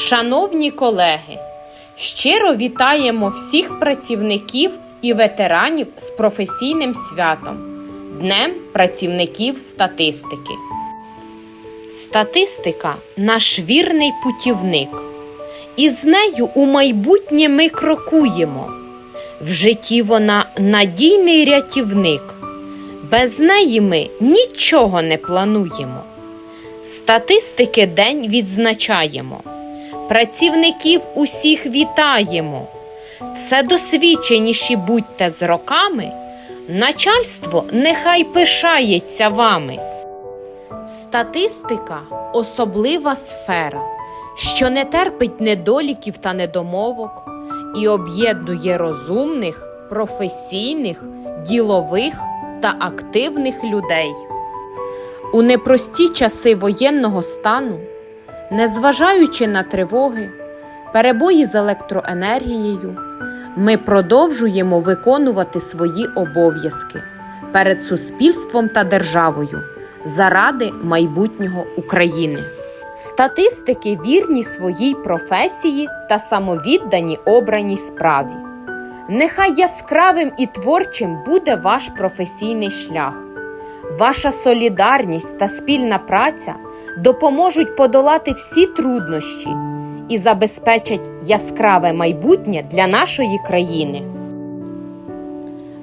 Шановні колеги, щиро вітаємо всіх працівників і ветеранів з професійним святом Днем працівників статистики. Статистика наш вірний путівник, і з нею у майбутнє ми крокуємо. В житті вона надійний рятівник. Без неї ми нічого не плануємо. Статистики день відзначаємо. Працівників усіх вітаємо. Все досвідченіші будьте з роками. Начальство нехай пишається вами. Статистика особлива сфера, що не терпить недоліків та недомовок і об'єднує розумних, професійних, ділових та активних людей. У непрості часи воєнного стану, незважаючи на тривоги, перебої з електроенергією, ми продовжуємо виконувати свої обов'язки перед суспільством та державою заради майбутнього України. Статистики вірні своїй професії та самовіддані обраній справі. Нехай яскравим і творчим буде ваш професійний шлях. Ваша солідарність та спільна праця допоможуть подолати всі труднощі і забезпечать яскраве майбутнє для нашої країни.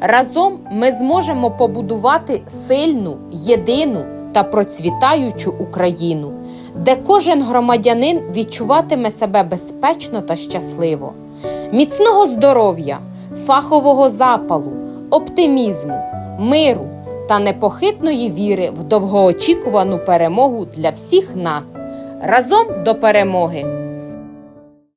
Разом ми зможемо побудувати сильну, єдину та процвітаючу Україну, де кожен громадянин відчуватиме себе безпечно та щасливо, міцного здоров'я, фахового запалу, оптимізму, миру та непохитної віри в довгоочікувану перемогу для всіх нас. Разом до перемоги!